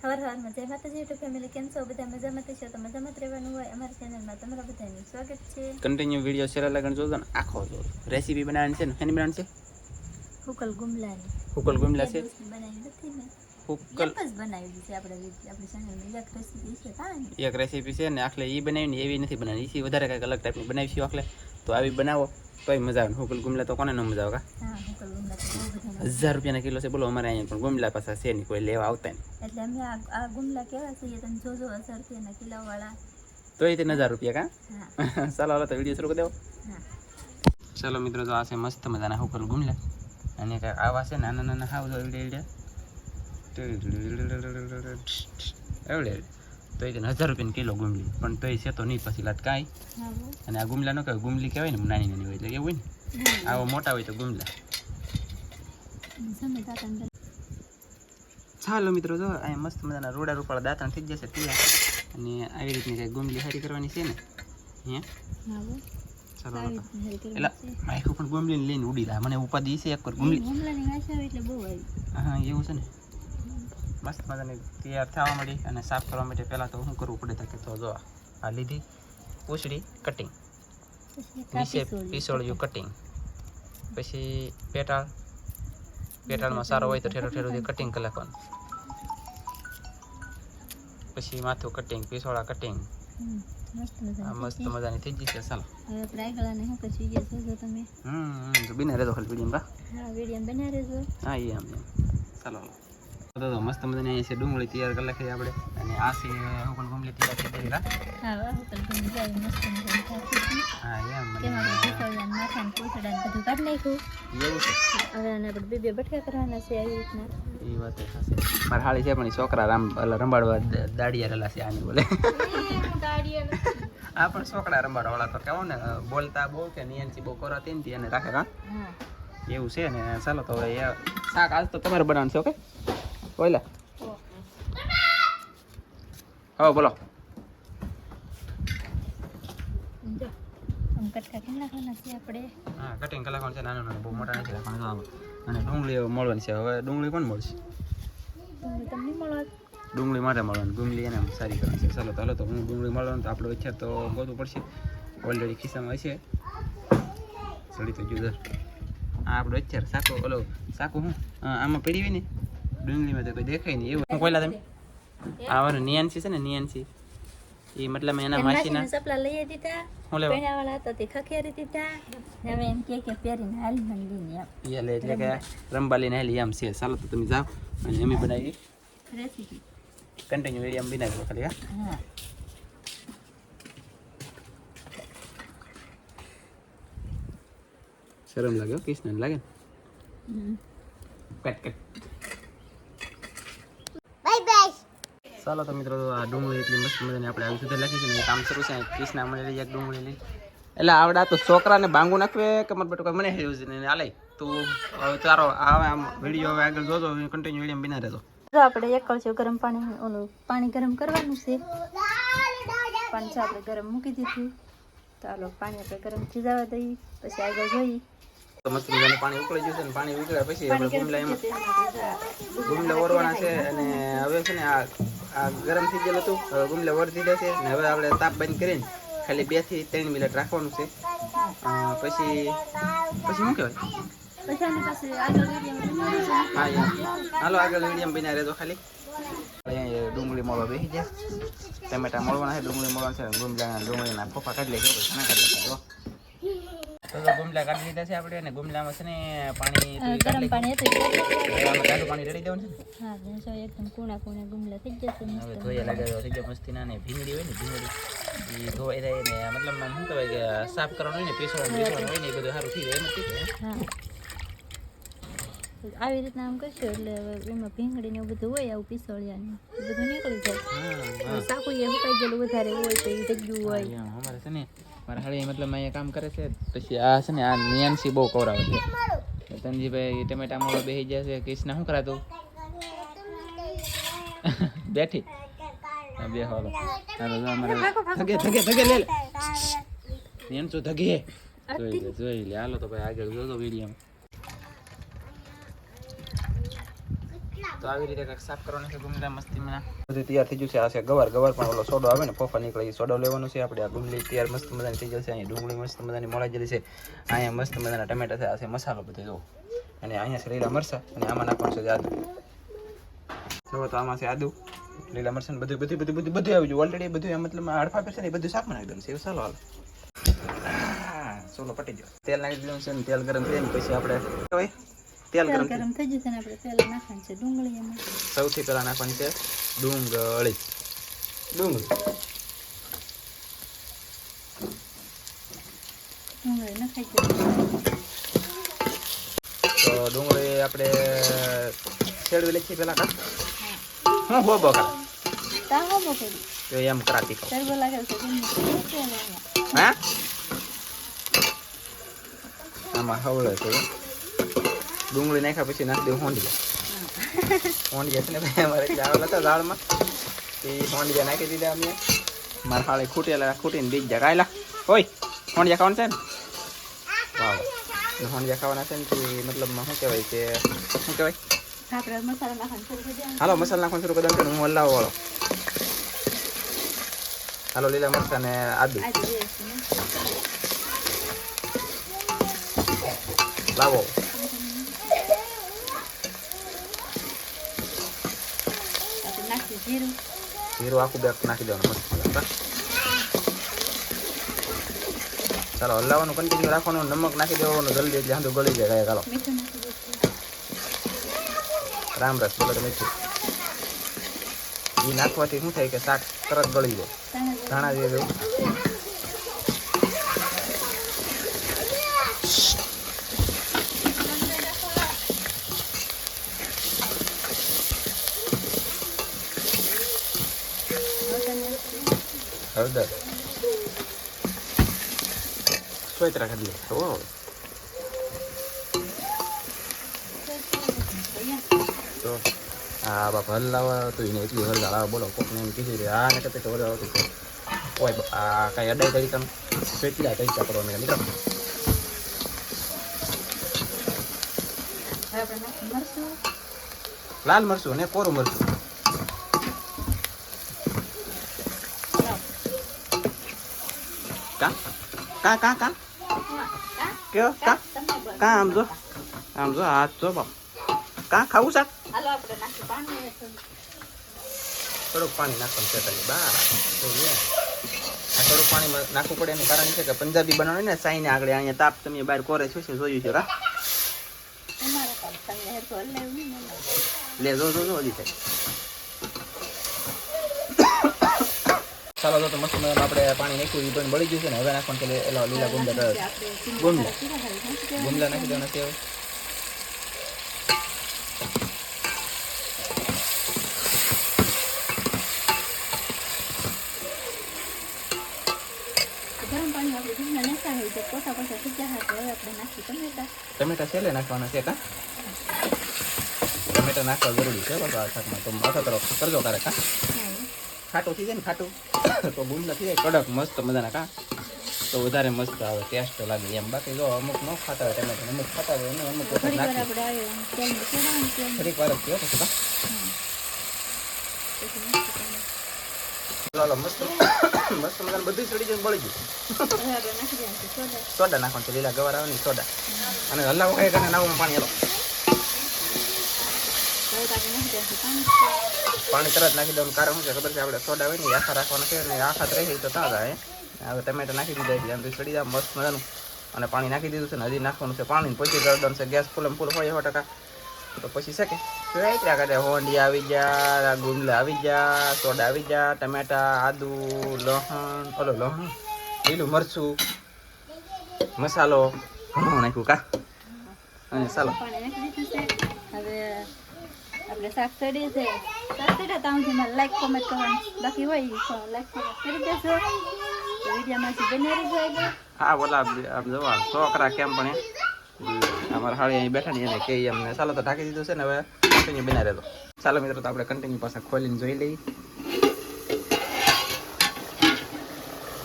હવાર હવારમાં જય માતાજી યુટ્યુબ ફેમિલી કેમ છો બધા મજામાં જ છો? તો મજામાં જ રહેવાનું હોય અમારી ચેનલમાં તમારા બધાનું સ્વાગત છે. કન્ટિન્યુ વીડિયો શેર લગન જોજો ને આખો જોજો. રેસીપી બનાવવાની છે ને? એની બનાવવાની છે? હુકલ ગુમલાની. હુકલ ગુમલા છે? બનાવી નથી ને હુકલ બસ બનાવી છે આપણે આપણી ચેનલમાં એક રેસીપી છે એક રેસીપી છે ને આખલે એ બનાવીને એવી નથી બનાવી એથી વધારે કંઈક અલગ ટાઈપની બનાવીશું આખલે. તો આવી બનાવો. તોય મજા આવે. હુકલ ગુમલા તો કોને ન મજા આવે કા? તો હજાર રૂપિયાના કિલો છે. બોલો અમારે અહીંયા પણ ગુમલા પાછા છે નહીં. કોઈ લેવા આવતા નહીં. એટલે અમે આ ગુમલા કેવા છે તમે જોજો હજાર રૂપિયાના કિલોવાળા. તોય તેને હજાર રૂપિયા કા? ચાલો હાલો તો વીડિયો શરૂ કરી દેવો. ચાલો મિત્રો તો આ છે મસ્ત મજાના હુકલ ગુમલા. અને કાંઈક આવા છે નાના નાના હાવ જો એવડે એવડે. એવડે તો એ હજાર રૂપિયાની કિલો ગુમલી પણ તોય છે તો નહીં પછી લાત કાંઈ. અને આ ગુમલા ન કહેવાય ગુમલી કહેવાય ને નાની નાની હોય એટલે એવું હોય ને? આવો મોટા હોય તો ગુમલા ચાલો મિત્રો જો અહીંયા મસ્ત મજાના રોડા રૂપાળા દાંતણ થઈ જશે તૈયાર. અને આવી રીતની કંઈક ગુમલી હારી કરવાની છે ને? અહીંયા તો. છે. માઇકો પણ ગુમલીને લઈને ઉડી રહ્યા મને ઉપાધિ છે એક ગુમલી એટલે હા એવું છે ને? મસ્ત મજાની તૈયાર થવા માંડી અને સાફ કરવા માટે પહેલાં તો શું કરવું પડે તો કે તો જો આ લીધી પૂછડી કટિંગ નીચે પીસોળિયું કટિંગ પછી પેટાળ પેટાળમાં સારો હોય તો ઠેરો ઠેરોથી કટિંગ કરી નાખવાનું પછી માથું કટિંગ પીસોળા કટિંગ મસ્ત મજાની થઈ જશે ચાલો. હવે તમે. હમ તો બિના રહેતો ખાલી વીડિયો હા વીડિયો બના રહેજો. હા એ આમ એમ ચાલો. તો તો મસ્ત મજાની અહીંયા છે. ડુંગળી તૈયાર કરી લખી આપણે. અને આ છે હું પણ ગુમલી તૈયાર કરી દેવી હા હોટલ ઘણી જાય મસ્ત હા એમ મને તેમાં આપણે માથાને પૂંછડા બધું કાઢી નાખ્યું. એવું છે? હવે આને આપણે બે બે બટકા કરવાના છે આવી રીતના. એ વાત મારા હાળી છે પણ છોકરા રામ રંબાડવા દાડિયા રેલા છે આની બોલે. આ પણ છોકરા રંબાડવા વાળા તો કેવો ને બોલતા બહુ કે નિયંત્રી બહુ કરાતી ને એને રાખે કા એવું છે ને ચાલો તો હવે શાક આજ તો તમારે બનાવવાનું છે ઓકે? ઓયલા હા બોલો હા કટિંગ કલાક છે નાનું નાનું બહુ મોટા નથી રાખવાનું અને ડુંગળી મળવાની છે હવે ડુંગળી કોણ મળશે ડુંગળી માટે મળવાની ડુંગળી એને સારી કરવાની છે ચાલો તો હાલો તો હું ડુંગળી મળવાનું તો આપણે વિચાર તો ગોતવું પડશે ઓલરેડી ખિસ્સામાં હશે સડી તો જુદર આ આપણો અત્યારે સાકો ઓલો સાકો હું આમાં પડી હોય ને ડુંગળીમાં તો કોઈ દેખાય નહીં એવું. કોઈલા તમે? આ નિયાનસી છે ને નિયાનસી એ મતલબ એના માસીના. સપલા લઈ દીધા હું લેવા? પહેરાવાળા હતા તે ખખેરી દીધા. હવે એમ કે કે પહેરીને હાલી મંદીને એમ એ લે એટલે કે રંબાલીને હાલી આમ છે. ચાલો તો તમે જાઓ અને અમે બનાવી રેસીપી કન્ટિન્યુ એરિયા બનાવી ખાલી હા? શરમ લાગે હો, લાગે કટ કટ. ચાલો તો મિત્રો આ ડુંગળી એટલી મસ્ત મજાની આપણે આવી સુધી લખી છે ને કામ શરૂ છે. કૃષ્ણ મને લઈ એક ડુંગળી લઈ. એટલે આવડા તો છોકરાને બાંગુ નાખવે કે મારે બેટો મને હેરવું છે ને હાલે તું હવે આવે આમ વીડિયો હવે આગળ જોજો કન્ટિન્યુ વીડિયો બિના રહેતો જો આપણે એક કળશો ગરમ પાણી ઓલું પાણી ગરમ કરવાનું છે. પાણી છે આપણે ગરમ મૂકી દીધું. ચાલો પાણી આપણે ગરમ થઈ જવા દઈએ પછી આગળ જોઈએ. તો મસ્ત મજાનું પાણી ઉકળી જશે ને પાણી ઉકળ્યા પછી આપણે ગુમલા એમાં ગુમલા ઓરવાના છે અને હવે છે ને આ આ ગરમ થઈ ગયેલું હતું. હવે ગુમલે વર દીધા છે. ને હવે આપણે તાપ બંધ કરીને ખાલી બેથી ત્રણ મિનિટ રાખવાનું છે. પછી પછી શું કહેવાય? હાલો આગળ વીડિયો બિના રહેજો ખાલી. ડુંગળી મળવા બેસી જાય ટમેટા મળવાના છે ડુંગળી મળવાના છે ડુંગળી ડુંગળીના ફોફા કાઢી લેજો કાઢી લે જો તો તો ગુમલા કાઢી લીધા છે આપણે અને ગુમલામાં છે ને પાણી ગરમ પાણી હતું. એ નાખી ઠંડુ પાણી રેડી દેવાનું છે હા ને જો એકદમ કુણા કુણા ગુમલા થઈ જશે હવે ધોયા લાગે થઈ ગયા મસ્તીના ને ભીંગડી હોય ને ભીંગડી એ ધોઈ જાય ને મતલબ શું કહેવાય કે સાફ કરવાનું હોય ને પીસવાનું પીસવાનું હોય ને એ બધું સારું થઈ જાય એમ હા. આવી રીતના આમ કરશું એટલે એમાં ભીંગડી ને બધું હોય આવું પિસોળિયા ને બધું નીકળી જાય. સાકુ એ હુકાઈ ગયેલું વધારે હોય તો એ જગ્યું હોય. અમારે છે ને મારા હાળી મતલબ અહીંયા કામ કરે છે, પછી આ છે ને, આ નિયાનસી બહુ કવરાવે છે. તનજીભાઈ ટમેટા મોડો બેસી છે, કૃષ્ણ શું કરાતું? બેઠી. બે હાલો. થગે થગે થગે લે નિયાનસું થગે જોઈ લે જોઈ લે. હાલો તો ભાઈ આગળ જોજો વીડિયો તો આવી રીતે કંઈક પણ ઓલો સોડો આવે ને, ફોફા નીકળે સોડો લેવાનો છે. આપણે આ મસ્ત મજાની થઈ અહીંયા ડુંગળી મસ્ત મજાની ગયેલી છે. અહીંયા મસ્ત મજાના ટમેટા મસાલો બધો અને અહીંયા લીલા મરસા અને આમાં નાખવાનું આદુ તો આમાં આદુ, લીલા મરસા બધું બધું બધું બધું બધું આવી ગયું. ઓલરેડી બધું મતલબ હડફા કરશે ને બધું શાકમાં નાખી દેવાનું છે. ચલો પટી ગયો. તેલ નાખી દીધું છે ને, તેલ ગરમ થઈ ને પછી આપણે તેલ ગરમ ગરમ થઈ જશે ને આપણે તેલ નાખવાનું છે ડુંગળી એમાં. સૌથી પહેલા નાખવાની છે ડુંગળી. ડુંગળી. ડુંગળી નખાઈ તો ડુંગળી આપણે શેડવી લખી પેલા કા? હું. હો બો કરા તા હો તો એમ કરાતી લાગે છે હા? આમાં હવળે છે. ડુંગળી નાખ્યા પછી નાખી દેવું હોંડિયા. હોંડિયા છે ને ભાઈ અમારે ચાવલ હતા દાળમાં. એ હોંડિયા નાખી દીધા અમે. મારા ફાળે ખૂટેલા ખૂટીને બીજ જા કાયલા. હોય હોંડિયા ખાવાના છે ને? વાવ. હોંડિયા ખાવાના છે ને કે મતલબમાં શું કહેવાય કે શું કહેવાય? હાલો મસાલા નાખવાનું શરૂ કરી દઉં હું હલાવો વાળો. હાલો લીલા મરચા ને આદુ. લાવો આપણે નાખી જીરું જીરું આખું બેગ નાખી દેવાનું મસ્ત. ચાલો હલાવવાનું કન્ટિન્યુ રાખવાનું નમક નાખી દેવાનું જલ્દી એટલે હાંધું ગળી જાય ચાલો રામ રસ બોલે તો મીઠું એ નાખવાથી શું થાય કે શાક તરત ગળી જાય ધાણા જેવું હળદર સ્વેત રાખી દઈએ તો તો આ બાપ લાવવા તો એને એટલી હળદર આવે બોલો કોકને એમ કીધું કે આ ને કતે તો હળદર આવતી છે ઓય આ કાંઈ અડાઈ તરીકે કેટલા તરીકા મિત્રો આપણે નાખી મરચું લાલ મરચું ને કોરું મરચું કા કા કા કા? કયો કા. કા આમ જો આમ જો હાથ જો બાપ કા ખાવું શાક હાલો આપણે નાખી પાણી થોડુંક પાણી નાખવાનું છે તને બા. આ થોડુંક પાણી નાખવું પડે એનું કારણ છે કે પંજાબી બનાવે ને સાઈને આગળ અહીંયા તાપ તમે બહાર કોરે છે જોયું છે કા. લે જો જો જો હજી થાય ચાલો તો મસ્ત મજાનું આપણે પાણી નાખ્યું એ પણ બળી ગયું છે ને હવે નાખવાનું કે એલા લીલા. મસાલા જીરા ખાલી નાખી દેવાનું. છે ટમેટા. છેલ્લે નાખવાના છે કા? ટમેટા નાખવા જરૂરી છે બસ આ શાકમાં. તો માથા તરફ કરજો તારે કા? ખાટું થઈ જાય ને ખાટું. તો ગુંદા થઈ જાય કડક મસ્ત મજાના કા? તો વધારે મસ્ત આવે ટેસ્ટ લાગે. એમ બાકી જો અમુક ન ખાતા હોય તમે અમુક ખાતા હોય અને અમુક વખત વાર નાખી. જ પછી દેવાનું. ચાલો મસ્ત. મસ્ત મજાનું બધું ચડી જાય બળી ગયું. સોડા. નાખવાનું લીલા ગવાર આવે ને સોડા. અને હલાવો ખાઈ અને નાવું પાણી હલો હવે તો આપણે નાખી દેવાનું છે પાણી તરત નાખી દઉં કારણ શું છે? ખબર છે? આપણે સોડા હોય ને આખા રાખવાના છે અને આખા રહી ગઈ તો તાજા હે? હવે ટમેટા નાખી દીધા એટલે આમ ચડી જાય, મસ્ત મજાનું. અને પાણી નાખી દીધું છે ને હજી નાખવાનું છે પાણી. પછી ગરદન છે, ગેસ ફૂલમ ફૂલ હોય સો ટકા. તો પછી શકે રાઈટ કરે હોંડી આવી ગયા ગુંદલા આવી ગયા, સોડા આવી ગયા, ટમેટા, આદુ, લહણ, ઓલો લહણ, લીલું મરચું, મસાલો. નાખ્યું કા? અને ચાલો પાણી નાખી દીધું છે હવે આપણે શાક ચડી છે શાક ચડ્યા ત્યાં સુધી લાઈક કોમેન્ટ કરવાનું બાકી હોય લાઈક કોમેન્ટ કરી દેશો તો વિડીયોમાં જે બને રહી જાય હા બોલા આમ જોવા છોકરા કેમ પણ અમારા હાળી અહીં બેઠા ને એને કે અમને ચાલો તો ઢાંકી દીધું છે ને હવે કન્ટિન્યુ બના રહેતો ચાલો મિત્રો તો આપણે કન્ટિન્યુ પાસે ખોલીને જોઈ લઈએ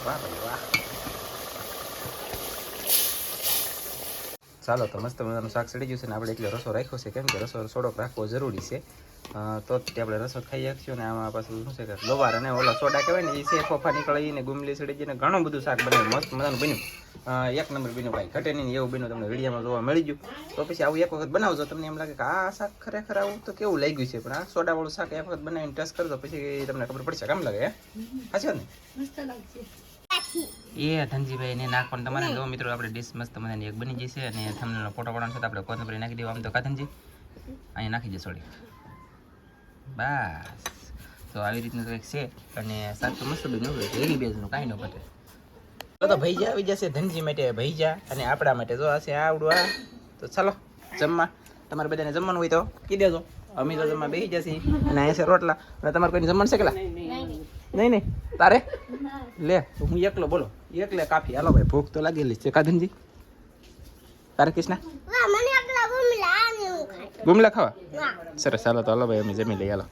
વાહ ચાલો તો મસ્ત મજાનું શાક ચડી ગયું છે ને આપણે એટલે રસો રાખ્યો છે. કેમ કે રસો થોડોક રાખવો જરૂરી છે. તો જ આપણે રસો ખાઈ શકશું ને આમાં પાછું શું છે કે લોવાર અને ઓલા સોડા કહેવાય ને એ છે ફોફા નીકળે ને ગુમલી સડી જઈને ઘણું બધું શાક બનાવ્યું. મસ્ત મજાનું બન્યું. એક નંબર બન્યું ભાઈ. ઘટે નહીં એવું બન્યું તમને વિડીયામાં જોવા મળી ગયું. તો પછી આવું એક વખત બનાવજો. તમને એમ લાગે કે આ શાક ખરેખર આવું તો કેવું લાગ્યું છે? પણ આ સોડાવાળું શાક એક વખત બનાવીને ટેસ્ટ કરજો, પછી તમને ખબર પડશે કેમ લાગે, હે? વાત ને? મસ્ત લાગશે. એ ધનજીભાઈ ને નાખવાનું તમારે જો મિત્રો આપણે ડીશ મસ્ત મજાની એક બની જશે અને તમને ફોટો પાડવાનો છે તો આપણે કોથમરી નાખી દેવા. આમ તો કાધનજી અહીંયા નાખી દે સોડી બસ. તો આવી રીતનું કંઈક છે અને સાચું મસ્ત બધું રેડી બેઝનું કાંઈ ન ઘટે તો તો ભૈજા આવી જશે ધનજી માટે ભૈજા અને આપણા માટે જો હશે આવડું આ તો ચાલો જમવા. તમારે બધાને જમવાનું હોય તો કહી દેજો. અમે તો જમવા બેસી જશે અને અહીંયા છે રોટલા. અને તમારે કોઈને જમવાનું છે કેલા નહીં નહીં. તારે? લે તો હું એકલો બોલો. એકલે કાફી. હાલો ભાઈ ભૂખ તો લાગેલી છે. કાધનજી? તારે કૃષ્ણ ગુમલા ખાવા? સરસ હાલો તો હાલો ભાઈ અમે જમી લઈએ હાલો.